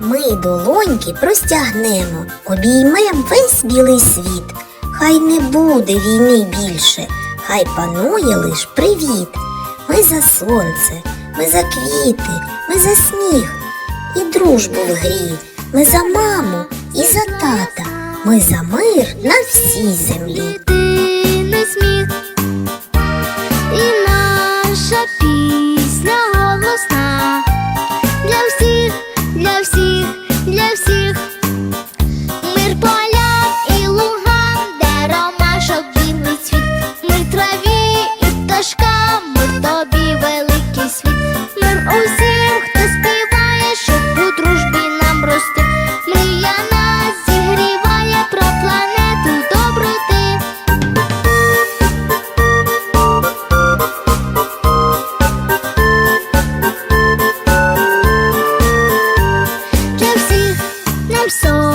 Ми долоньки простягнемо, обіймем весь білий світ. Хай не буде війни більше, хай панує лиш привіт. Ми за сонце, ми за квіти, ми за сніг і дружбу в грі. Ми за маму і за тата. Ми за мир на всій землі. Дитини сміх so